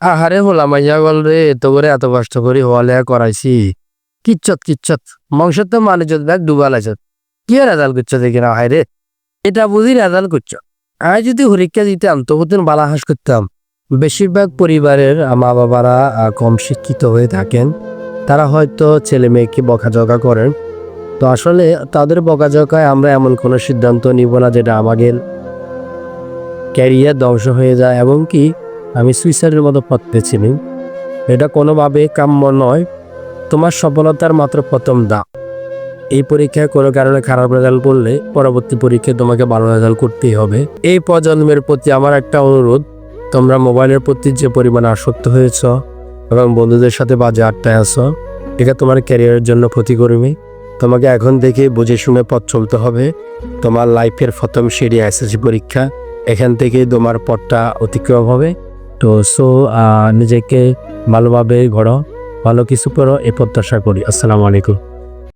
আহারে হলাম মাইয়া গল রে এত করে এত কষ্ট করে হলে করাইছি। কিচ্ছত কিচ্ছত। মাংসের তো মানে যদি দেখ ডুবাল আছে। কি রেজাল্ট করছ দেখি না হায় রে এটা বুঝি রেজাল্ট করছ। আমি যদি হরিকা দিতাম তবু তো বালা হাস করতাম। বেশিরভাগ পরিবারের মা বাবারা কম শিক্ষিত হয়ে থাকেন। তারা হয়তো ছেলে মেয়েকে বকাঝকা করেন। তো আসলে তাদের বকাঝকায় আমরা এমন কোনো সিদ্ধান্ত নিব না যেটা আমাদের ক্যারিয়ার ধ্বংস হয়ে যায়, এবং কি আমি সুইসাইডের মতো পথ নিই এটা কোনোভাবে কাম্য নয়। তোমার সফলতার মাত্র প্রথম দাম এই পরীক্ষায় কোনো কারণে খারাপ রেজাল্ট করলে পরবর্তী পরীক্ষায় তোমাকে ভালো রেজাল্ট করতেই হবে। এই প্রজন্মের প্রতি আমার একটা অনুরোধ, তোমরা মোবাইলের প্রতি যে পরিমাণ আসক্ত হয়েছ এবং বন্ধুদের সাথে বাজে আটটায় আছো, এটা তোমার ক্যারিয়ারের জন্য ক্ষতি করবে তোমাকে এখন থেকে বুঝে শুনে পথ চলতে হবে। তোমার লাইফের প্রথম সিঁড়ি এসএসসি পরীক্ষা, এখান থেকে তোমার পথটা অতিক্রম হবে। তো সো নিজেকে ভালোভাবে ঘরো ভালো কিছু করো এ প্রত্যাশা করি। আসসালামু আলাইকুম।